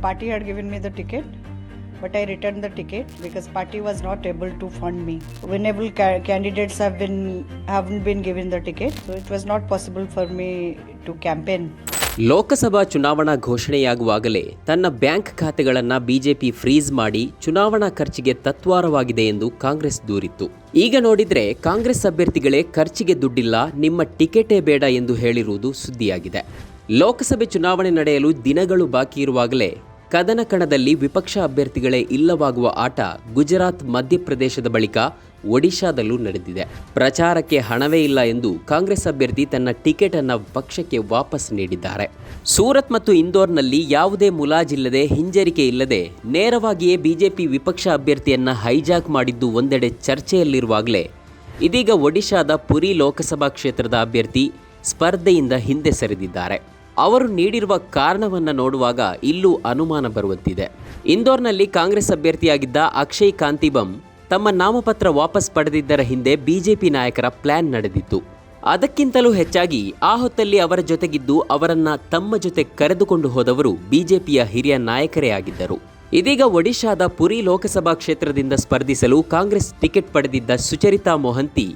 party had given me the ticket, but I returned the ticket because party was not able to fund me. Winnable ca- candidates have been haven't been given the ticket, so it was not possible for me to campaign. Lok Sabha ಚುನಾವಣಾ ಘೋಷಣೆಯಾಗುವಾಗಲೇ ತನ್ನ bank ಖಾತೆಗಳನ್ನು BJP freeze ಮಾಡಿ ಚುನಾವಣಾ ಖರ್ಚಿಗೆ ತತ್ವಾರವಾಗಿದೆ ಎಂದು ಕಾಂಗ್ರೆಸ್ ದೂರಿತ್ತು ಈಗ ನೋಡಿದ್ರೆ ಕಾಂಗ್ರೆಸ್ ಅಭ್ಯರ್ಥಿಗಳೇ ಖರ್ಚಿಗೆ ದುಡ್ಡಿಲ್ಲ ನಿಮ್ಮ ಟಿಕೆಟೇ ಬೇಡ ಎಂದು ಹೇಳಿರುವುದು ಸುದ್ದಿಯಾಗಿದೆ ಲೋಕಸಭೆ ಚುನಾವಣೆ ನಡೆಯಲು ದಿನಗಳು ಬಾಕಿ ಇರುವಾಗಲೇ ಕದನ ಕಣದಲ್ಲಿ ವಿಪಕ್ಷ ಅಭ್ಯರ್ಥಿಗಳೇ ಇಲ್ಲವಾಗುವ ಆಟ ಗುಜರಾತ್ ಮಧ್ಯಪ್ರದೇಶದ ಬಳಿಕ ಒಡಿಶಾದಲ್ಲೂ ನಡೆದಿದೆ. ಪ್ರಚಾರಕ್ಕೆ ಹಣವೇ ಇಲ್ಲ ಎಂದು ಕಾಂಗ್ರೆಸ್ ಅಭ್ಯರ್ಥಿ ತನ್ನ ಟಿಕೆಟ್ ಅನ್ನ ಪಕ್ಷಕ್ಕೆ ವಾಪಸ್ ನೀಡಿದ್ದಾರೆ. ಸೂರತ್ ಮತ್ತು ಇಂದೋರ್ನಲ್ಲಿ ಯಾವುದೇ ಮುಲಾಜಿಲ್ಲದೆ ಹಿಂಜರಿಕೆ ಇಲ್ಲದೆ ನೇರವಾಗಿಯೇ ಬಿಜೆಪಿ ವಿಪಕ್ಷ ಅಭ್ಯರ್ಥಿಯನ್ನ ಹೈಜಾಕ್ ಮಾಡಿದ್ದು ಒಂದೆಡೆ ಚರ್ಚೆಯಲ್ಲಿರುವಾಗಲೇ ಇದೀಗ ಒಡಿಶಾದ ಪುರಿ ಲೋಕಸಭಾ ಕ್ಷೇತ್ರದ ಅಭ್ಯರ್ಥಿ ಸ್ಪರ್ಧೆಯಿಂದ ಹಿಂದೆ ಸರಿದಿದ್ದಾರೆ. ಅವರು ನೀಡಿರುವ ಕಾರಣವನ್ನು ನೋಡುವಾಗ ಇಲ್ಲೂ ಅನುಮಾನ ಬರುವಂತಿದೆ. ಇಂದೋರ್ನಲ್ಲಿ ಕಾಂಗ್ರೆಸ್ ಅಭ್ಯರ್ಥಿಯಾಗಿದ್ದ ಅಕ್ಷಯ್ ಕಾಂತಿಬಂ ತಮ್ಮ ನಾಮಪತ್ರ ವಾಪಸ್ ಪಡೆದಿದ್ದರ ಹಿಂದೆ ಬಿಜೆಪಿ ನಾಯಕರ ಪ್ಲಾನ್ ನಡೆದಿತ್ತು. ಅದಕ್ಕಿಂತಲೂ ಹೆಚ್ಚಾಗಿ ಆ ಹೊತ್ತಲ್ಲಿ ಅವರ ಜೊತೆಗಿದ್ದು ಅವರನ್ನ ತಮ್ಮ ಜೊತೆ ಕರೆದುಕೊಂಡು ಹೋದವರು ಬಿಜೆಪಿಯ ಹಿರಿಯ ನಾಯಕರೇ ಆಗಿದ್ದರು. ಇದೀಗ ಒಡಿಶಾದ ಪುರಿ ಲೋಕಸಭಾ ಕ್ಷೇತ್ರದಿಂದ ಸ್ಪರ್ಧಿಸಲು ಕಾಂಗ್ರೆಸ್ ಟಿಕೆಟ್ ಪಡೆದಿದ್ದ ಸುಚರಿತಾ ಮೊಹಂತಿ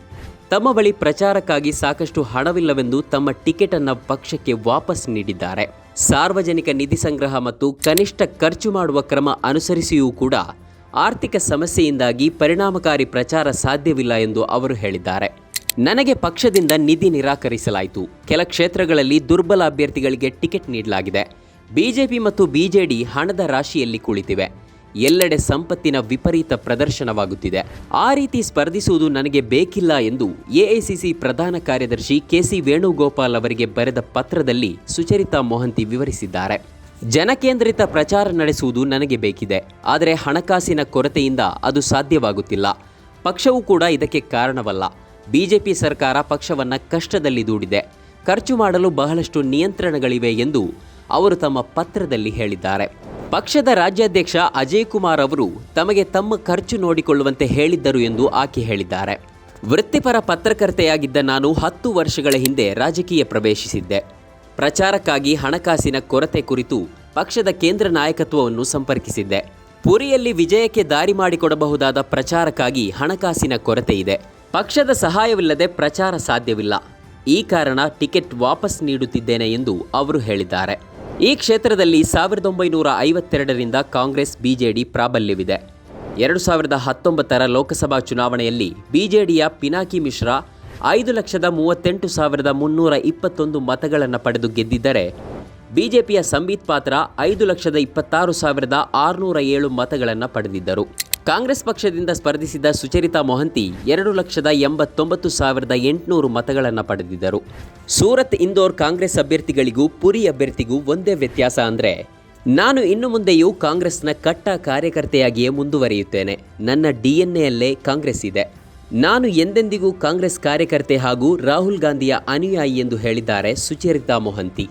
ತಮ್ಮ ಬಳಿ ಪ್ರಚಾರಕ್ಕಾಗಿ ಸಾಕಷ್ಟು ಹಣವಿಲ್ಲವೆಂದು ತಮ್ಮ ಟಿಕೆಟ್ ಅನ್ನ ಪಕ್ಷಕ್ಕೆ ವಾಪಸ್ ನೀಡಿದ್ದಾರೆ. ಸಾರ್ವಜನಿಕ ನಿಧಿ ಸಂಗ್ರಹ ಮತ್ತು ಕನಿಷ್ಠ ಖರ್ಚು ಮಾಡುವ ಕ್ರಮ ಅನುಸರಿಸಿಯೂ ಕೂಡ ಆರ್ಥಿಕ ಸಮಸ್ಯೆಯಿಂದಾಗಿ ಪರಿಣಾಮಕಾರಿ ಪ್ರಚಾರ ಸಾಧ್ಯವಿಲ್ಲ ಎಂದು ಅವರು ಹೇಳಿದ್ದಾರೆ. ನನಗೆ ಪಕ್ಷದಿಂದ ನಿಧಿ ನಿರಾಕರಿಸಲಾಯಿತು. ಕೆಲ ಕ್ಷೇತ್ರಗಳಲ್ಲಿ ದುರ್ಬಲ ಅಭ್ಯರ್ಥಿಗಳಿಗೆ ಟಿಕೆಟ್ ನೀಡಲಾಗಿದೆ. ಬಿಜೆಪಿ ಮತ್ತು ಬಿಜೆಡಿ ಹಣದ ರಾಶಿಯಲ್ಲಿ ಕುಳಿತಿವೆ. ಎಲ್ಲೆಡೆ ಸಂಪತ್ತಿನ ವಿಪರೀತ ಪ್ರದರ್ಶನವಾಗುತ್ತಿದೆ. ಆ ರೀತಿ ಸ್ಪರ್ಧಿಸುವುದು ನನಗೆ ಬೇಕಿಲ್ಲ ಎಂದು ಎಐಸಿಸಿ ಪ್ರಧಾನ ಕಾರ್ಯದರ್ಶಿ ಕೆಸಿ ವೇಣುಗೋಪಾಲ್ ಅವರಿಗೆ ಬರೆದ ಪತ್ರದಲ್ಲಿ ಸುಚರಿತಾ ಮೊಹಂತಿ ವಿವರಿಸಿದ್ದಾರೆ. ಜನಕೇಂದ್ರಿತ ಪ್ರಚಾರ ನಡೆಸುವುದು ನನಗೆ ಬೇಕಿದೆ. ಆದರೆ ಹಣಕಾಸಿನ ಕೊರತೆಯಿಂದ ಅದು ಸಾಧ್ಯವಾಗುತ್ತಿಲ್ಲ. ಪಕ್ಷವೂ ಕೂಡ ಇದಕ್ಕೆ ಕಾರಣವಲ್ಲ. ಬಿಜೆಪಿ ಸರ್ಕಾರ ಪಕ್ಷವನ್ನ ಕಷ್ಟದಲ್ಲಿ ದೂಡಿದೆ. ಖರ್ಚು ಮಾಡಲು ಬಹಳಷ್ಟು ನಿಯಂತ್ರಣಗಳಿವೆ ಎಂದು ಅವರು ತಮ್ಮ ಪತ್ರದಲ್ಲಿ ಹೇಳಿದ್ದಾರೆ. ಪಕ್ಷದ ರಾಜ್ಯಾಧ್ಯಕ್ಷ ಅಜಯ್ ಕುಮಾರ್ ಅವರು ತಮಗೆ ತಮ್ಮ ಖರ್ಚು ನೋಡಿಕೊಳ್ಳುವಂತೆ ಹೇಳಿದ್ದರು ಎಂದು ಆಕೆ ಹೇಳಿದ್ದಾರೆ. ವೃತ್ತಿಪರ ಪತ್ರಕರ್ತೆಯಾಗಿದ್ದ ನಾನು ಹತ್ತು ವರ್ಷಗಳ ಹಿಂದೆ ರಾಜಕೀಯ ಪ್ರವೇಶಿಸಿದ್ದೆ. ಪ್ರಚಾರಕ್ಕಾಗಿ ಹಣಕಾಸಿನ ಕೊರತೆ ಕುರಿತು ಪಕ್ಷದ ಕೇಂದ್ರ ನಾಯಕತ್ವವನ್ನು ಸಂಪರ್ಕಿಸಿದ್ದೆ. ಪುರಿಯಲ್ಲಿ ವಿಜಯಕ್ಕೆ ದಾರಿ ಮಾಡಿಕೊಡಬಹುದಾದ ಪ್ರಚಾರಕ್ಕಾಗಿ ಹಣಕಾಸಿನ ಕೊರತೆ ಇದೆ. ಪಕ್ಷದ ಸಹಾಯವಿಲ್ಲದೆ ಪ್ರಚಾರ ಸಾಧ್ಯವಿಲ್ಲ. ಈ ಕಾರಣ ಟಿಕೆಟ್ ವಾಪಸ್ ನೀಡುತ್ತಿದ್ದೇನೆ ಎಂದು ಅವರು ಹೇಳಿದ್ದಾರೆ. ಈ ಕ್ಷೇತ್ರದಲ್ಲಿ ಸಾವಿರದ ಒಂಬೈನೂರ ಐವತ್ತೆರಡರಿಂದ ಕಾಂಗ್ರೆಸ್, ಬಿಜೆಡಿ ಪ್ರಾಬಲ್ಯವಿದೆ. ಎರಡು ಸಾವಿರದ ಹತ್ತೊಂಬತ್ತರ ಲೋಕಸಭಾ ಚುನಾವಣೆಯಲ್ಲಿ ಬಿಜೆಡಿಯ ಪಿನಾಕಿ ಮಿಶ್ರಾ ಐದು ಲಕ್ಷದ ಮೂವತ್ತೆಂಟು ಸಾವಿರದ ಮುನ್ನೂರ ಇಪ್ಪತ್ತೊಂದು ಮತಗಳನ್ನು ಪಡೆದು ಗೆದ್ದಿದ್ದರೆ, ಬಿಜೆಪಿಯ ಸಂಬೀತ್ ಪಾತ್ರ ಐದು ಲಕ್ಷದ ಇಪ್ಪತ್ತಾರು ಸಾವಿರದ ಆರುನೂರ ಏಳು ಮತಗಳನ್ನು ಪಡೆದಿದ್ದರು. ಕಾಂಗ್ರೆಸ್ ಪಕ್ಷದಿಂದ ಸ್ಪರ್ಧಿಸಿದ ಸುಚರಿತಾ ಮೊಹಂತಿ ಎರಡು ಲಕ್ಷದ ಎಂಬತ್ತೊಂಬತ್ತು ಸಾವಿರದ ಎಂಟುನೂರು ಮತಗಳನ್ನು ಪಡೆದಿದ್ದರು. ಸೂರತ್ ಇಂದೋರ್ ಕಾಂಗ್ರೆಸ್ ಅಭ್ಯರ್ಥಿಗಳಿಗೂ ಪುರಿ ಅಭ್ಯರ್ಥಿಗೂ ಒಂದೇ ವ್ಯತ್ಯಾಸ ಅಂದರೆ, ನಾನು ಇನ್ನು ಮುಂದೆಯೂ ಕಾಂಗ್ರೆಸ್ನ ಕಟ್ಟ ಕಾರ್ಯಕರ್ತೆಯಾಗಿಯೇ ಮುಂದುವರಿಯುತ್ತೇನೆ. ನನ್ನ ಡಿ ಡಿಎನ್ಎಯಲ್ಲೇ ಕಾಂಗ್ರೆಸ್ ಇದೆ. ನಾನು ಎಂದೆಂದಿಗೂ ಕಾಂಗ್ರೆಸ್ ಕಾರ್ಯಕರ್ತೆ ಹಾಗೂ ರಾಹುಲ್ ಗಾಂಧಿಯ ಅನುಯಾಯಿ ಎಂದು ಹೇಳಿದ್ದಾರೆ ಸುಚರಿತಾ ಮೊಹಂತಿ.